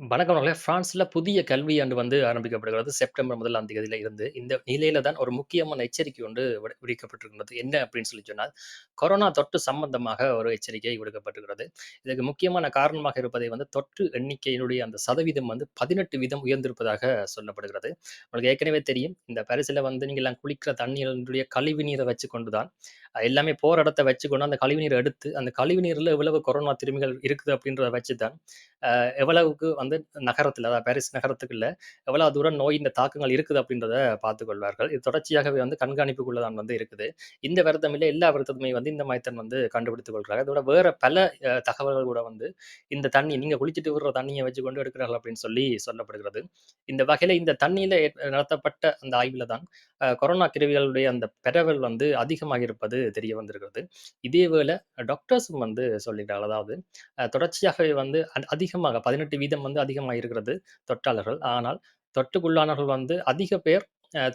வணக்கம் நண்பர்களே! பிரான்ஸ்ல புதிய கல்வியாண்டு வந்து ஆரம்பிக்கப்படுகிறது. செப்டம்பர் 1ஆம் தேதியில இருந்து. இந்த நிலையில தான் ஒரு முக்கியமான எச்சரிக்கை ஒன்று விட விடுக்கப்பட்டிருக்கின்றது. என்ன அப்படின்னு சொல்லி சொன்னால், கொரோனா தொற்று சம்பந்தமாக ஒரு எச்சரிக்கை விடுக்கப்பட்டிருக்கிறது. இதற்கு முக்கியமான காரணமாக இருப்பதை வந்து தொற்று எண்ணிக்கையினுடைய அந்த சதவீதம் வந்து 18 வீதம் உயர்ந்திருப்பதாக சொல்லப்படுகிறது. உங்களுக்கு ஏற்கனவே தெரியும். இந்த பரிசில் வந்து நீங்கலாம் குளிக்கிற தண்ணீருடைய கழிவு நீரை வச்சு கொண்டு தான் எல்லாமே எல்லாமே போற வச்சு கொண்டு அந்த கழிவு நீரை எடுத்து, அந்த கழிவு நீரில் எவ்வளவு கொரோனா திரும்பிகள் இருக்குது அப்படின்றத வச்சு தான், எவ்வளவுக்கு வந்து நகரத்தில் அதாவது பாரிஸ் நகரத்துக்குள்ள எவ்வளவு தூரம் நோயின் தாக்கங்கள் இருக்குது அப்படின்றத பார்த்துக்கொள்வார்கள் இது தொடர்ச்சியாகவே வந்து கண்காணிப்புக்குள்ள தான் வந்து இருக்குது. இந்த வருத்தம் எல்லா வருத்தமே வந்து இந்த மாரி வந்து கண்டுபிடித்துக் கொள்றாங்க. அதோட வேற பல தகவல்கள் கூட வந்து இந்த தண்ணி நீங்க குளிச்சுட்டு விடுற தண்ணியை வச்சு கொண்டு எடுக்கிறார்கள் அப்படின்னு சொல்லி சொல்லப்படுகிறது. இந்த வகையில இந்த தண்ணியில நடத்தப்பட்ட அந்த ஆய்வில் தான் கொரோனா கிருவிகளுடைய அந்த பெறவல் வந்து அதிகமாக இருப்பது தெரிய வந்திருக்கிறது. இதேவேளை டாக்டர்ஸும் வந்து சொல்லிட்டாங்க அதாவது தொடர்ச்சியாகவே வந்து அதிகமாக 18 வீதம் வந்து அதிகமாக இருக்கிறது தொற்றாளர்கள். ஆனால் தொற்றுக்குள்ளானவர்கள் வந்து அதிக பேர்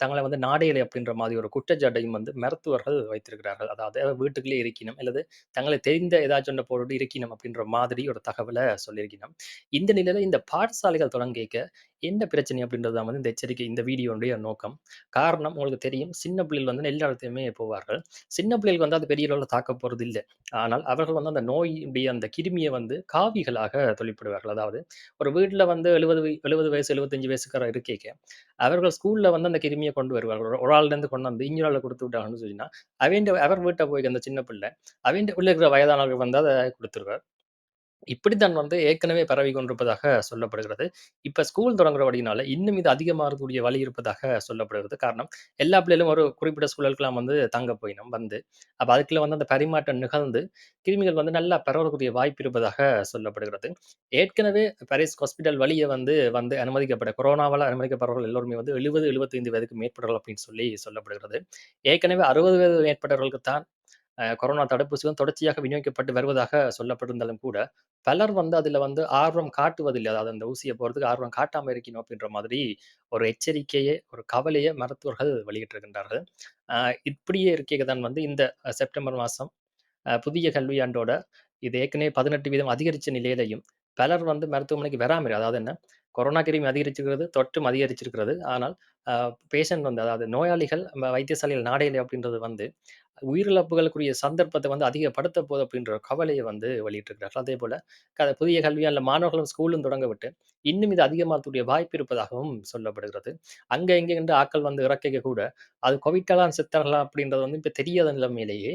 தங்களை வந்து நாடேலை அப்படின்ற மாதிரி ஒரு குற்றச்சாட்டையும் வந்து மருத்துவர்கள் வைத்திருக்கிறார்கள். அதாவது வீட்டுக்குள்ளே இருக்கணும் அல்லது தங்களை தெரிந்த ஏதாச்சும் ஒன்றை போட்டு இருக்கணும் அப்படின்ற மாதிரி ஒரு தகவலை சொல்லியிருக்கணும். இந்த நிலையில இந்த பாடசாலைகள் தொடங்கிக்க என்ன பிரச்சனை அப்படின்றது தான் வந்து இந்த எச்சரிக்கை இந்த வீடியோனுடைய நோக்கம். காரணம் உங்களுக்கு தெரியும். சின்ன பிள்ளைகள் வந்து எல்லா இடத்துலயுமே போவார்கள். சின்ன பிள்ளைகளுக்கு வந்து அது பெரிய அளவுல தாக்கப் போறது இல்லை ஆனால் அவர்கள் வந்து அந்த நோயினுடைய அந்த கிருமியை வந்து காவிகளாக தொழிற்படுவார்கள். அதாவது ஒரு வீட்டில் வந்து எழுபது எழுபது வயசு 75 வயசுக்கார இருக்கேக்க, அவர்கள் ஸ்கூல்ல வந்து அந்த கிருமிய கொண்டு வருவார்கள். ஒரு ஆள்லேருந்து கொண்டு வந்து இன்னொரு கொடுத்து விட்டாங்கன்னு சொல்லினா அவன் அவர் வீட்ட போய் அந்த சின்ன பிள்ளை, அவன் உள்ள இருக்கிற வயதானவர்கள் வந்து அத கொடுத்துருவார் இப்படித்தான் வந்து ஏற்கனவே பரவி கொண்டிருப்பதாக சொல்லப்படுகிறது. இப்ப ஸ்கூல் தொடங்குற வழியினால இன்னும் இது அதிகமாகக்கூடிய வழி இருப்பதாக சொல்லப்படுகிறது. காரணம் எல்லா பிள்ளைகளும் ஒரு குறிப்பிட்ட சூழலுக்குலாம் வந்து தங்க போயினோம் வந்து. அப்ப அதுக்குள்ள வந்து அந்த பரிமாற்றம் நிகழ்ந்து, கிருமிகள் வந்து நல்லா பரவக்கூடிய வாய்ப்பு இருப்பதாக சொல்லப்படுகிறது. ஏற்கனவே பாரிஸ் ஹாஸ்பிட்டல் வழியை வந்து வந்து அனுமதிக்கப்பட்ட கொரோனாவால் அனுமதிக்கப்படுறவர்கள் எல்லோருமே வந்து 70, 75 வயதுக்கு மேற்பட்டவர்கள் அப்படின்னு சொல்லி சொல்லப்படுகிறது. ஏற்கனவே 60 வயது மேற்பட்டவர்களுக்கு தான் கொரோனா தடுப்பூசிகளும் தொடர்ச்சியாக விநியோகிக்கப்பட்டு வருவதாக சொல்லப்பட்டிருந்தாலும் கூட, பலர் வந்து அதில் வந்து ஆர்வம் காட்டுவதில்லை. அதாவது அந்த ஊசியை போகிறதுக்கு ஆர்வம் காட்டாமல் இருக்கணும் அப்படின்ற மாதிரி ஒரு எச்சரிக்கையே ஒரு கவலையை மருத்துவர்கள் வெளியிட்டிருக்கின்றார்கள். இப்படியே இருக்கைக தான் வந்து இந்த செப்டம்பர் மாசம் புதிய கல்வியாண்டோட இது ஏற்கனவே 18 வீதம் அதிகரிச்ச நிலையிலையும் பலர் வந்து மருத்துவமனைக்கு வராமல் அதாவது என்ன, கொரோனா கிருமி அதிகரிச்சிருக்கிறது, தொற்றும் அதிகரிச்சிருக்கிறது. ஆனால் பேஷண்ட் வந்து அதாவது நோயாளிகள் நம்ம வைத்தியசாலையில் நாடையில அப்படின்றது வந்து உயிரிழப்புகளுக்குரிய சந்தர்ப்பத்தை வந்து அதிகப்படுத்த போது அப்படின்ற கவலையை வந்து வெளியிட்டிருக்கிறார்கள். அதேபோல க புதிய கல்வியால் மாணவர்களும் ஸ்கூலும் தொடங்க விட்டு, இன்னும் இது அதிகமாகக்கூடிய வாய்ப்பு இருப்பதாகவும் சொல்லப்படுகிறது. அங்க இங்க என்று ஆக்கள் வந்து இறக்கைக கூட, அது கோவிட்டாலாம் சித்தர்களா அப்படின்றது வந்து இப்போ தெரியாத நிலைமையிலேயே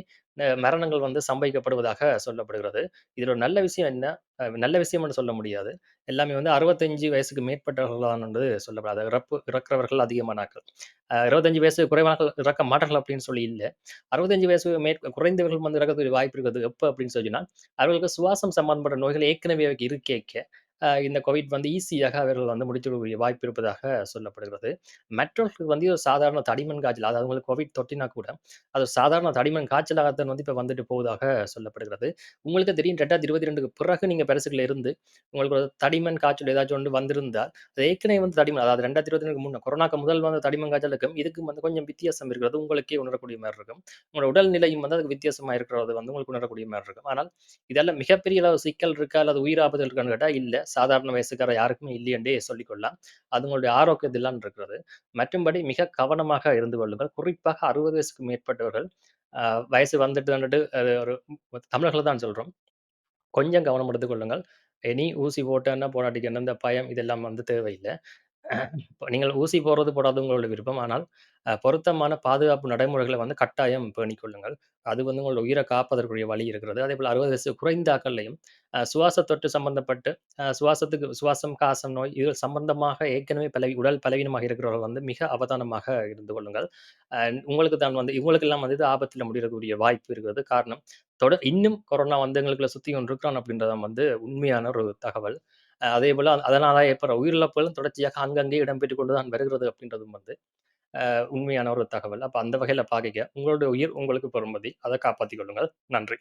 மரணங்கள் வந்து சம்பவிக்கப்படுவதாக சொல்லப்படுகிறது. இதில் ஒரு நல்ல விஷயம் என்ன? நல்ல விஷயம்னு சொல்ல முடியாது. எல்லாமே வந்து 65 வயசுக்கு மேற்பட்டவர்கள் தான் சொல்லப்படாது. இறப்பு இறக்கிறவர்கள் அதிகமான ஆட்கள். அ 25 வயசு குறைவான இறக்க மாட்டார்கள் அப்படின்னு சொல்லி இல்ல. 65 வயசு மேற் குறைந்தவர்கள் வந்து இறக்கக்கூடிய வாய்ப்பு இருக்குது. எப்போ அப்படின்னு சொல்லினா அவர்களுக்கு சுவாசம் சம்பந்தப்பட்ட நோய்கள் ஏற்கனவே இருக்கேக்க, இந்த கோவிட் வந்து ஈஸியாக அவர்கள் வந்து முடித்துவிடக்கூடிய வாய்ப்பு இருப்பதாக சொல்லப்படுகிறது. மற்றவர்களுக்கு வந்து ஒரு சாதாரண தடிமன் காய்ச்சல், அதாவது உங்களுக்கு கோவிட் தொட்டினா கூட, அது சாதாரண தடிமன் காய்ச்சலாகத்தான் வந்து இப்போ வந்துட்டு போவதாக சொல்லப்படுகிறது. உங்களுக்கு தெரியும் 2022க்கு பிறகு நீங்கள் பெருசுகளில் இருந்து, உங்களுக்கு ஒரு தடிமன் காய்ச்சல் ஏதாச்சும் ஒன்று வந்திருந்தால், அது ஏற்கனவே வந்து தடிமன் அதாவது 2022க்கு முன்ன கொரோனாக்கு முதல் வந்த தடிமன் காய்ச்சலுக்கும், இதுக்கும் வந்து கொஞ்சம் வித்தியாசம் இருக்கிறது. உங்களுக்கே உணரக்கூடிய மாதிரி இருக்கும். உங்களோட உடல்நிலையும் வந்து அதுக்கு வித்தியாசமாக இருக்கிறது வந்து உங்களுக்கு உணரக்கூடிய மாதிரி இருக்கும். ஆனால் இதெல்லாம் மிகப்பெரிய அளவு சிக்கல் இருக்கா? அல்லது உயிராபத்தில் இருக்கான்னு கேட்டால் இல்லை சாதாரண வயசுக்கார யாருக்குமே இல்லையென்றே சொல்லிக்கொள்ளலாம் கொள்ளலாம். அது உங்களுடைய ஆரோக்கியத்தில் இருக்கிறது. மற்றும்படி மிக கவனமாக இருந்து கொள்ளுங்கள். குறிப்பாக 60 வயசுக்கு மேற்பட்டவர்கள், வயசு வந்துட்டு வந்துட்டு ஒரு தமிழர்கள தான் சொல்றோம். கொஞ்சம் கவனம் எடுத்துக்கொள்ளுங்கள் இனி ஊசி போட்டேன்னா என்ன, போடாட்டிக்கு இந்த பயம் இதெல்லாம் வந்து தேவையில்லை நீங்கள் ஊசி போடுறது, போடாதது உங்களோட விருப்பம். ஆனால் அ பொருத்தமான பாதுகாப்பு நடைமுறைகளை வந்து கட்டாயம் பேணிக் கொள்ளுங்கள். அது வந்து உங்களோட உயிர காப்பதற்குரிய வழி இருக்கிறது. அதேபோல 60 வயசு குறைந்த ஆக்கள்லயும் அ சுவாச தொற்று சம்பந்தப்பட்டு அ சுவாசத்துக்கு சுவாசம், காசம் நோய் இது சம்பந்தமாக ஏற்கனவே பலவி உடல் பலவீனமாக இருக்கிறவர்கள் வந்து மிக அவதானமாக இருந்து கொள்ளுங்கள். அ உங்களுக்கு தான் வந்து இவங்களுக்கெல்லாம் வந்து இது ஆபத்தில முடியக்கூடிய வாய்ப்பு இருக்கிறது. காரணம் தொடர் இன்னும் கொரோனா வந்து எங்களுக்குள்ள சுத்தி கொண்டிருக்கிறான் அப்படின்றதான் வந்து உண்மையான ஒரு தகவல். அதே போல் அதனால் ஏற்படுற உயிரிழப்புகளும் தொடர்ச்சியாக அங்கங்கே இடம்பெற்று கொண்டு தான் வருகிறது அப்படின்றதும் வந்து உண்மையான ஒரு தகவல். அப்போ அந்த வகையில் பார்க்க உங்களுடைய உயிர் உங்களுக்கு பெறுமதி. அதை காப்பாற்றிக் கொள்ளுங்கள். நன்றி.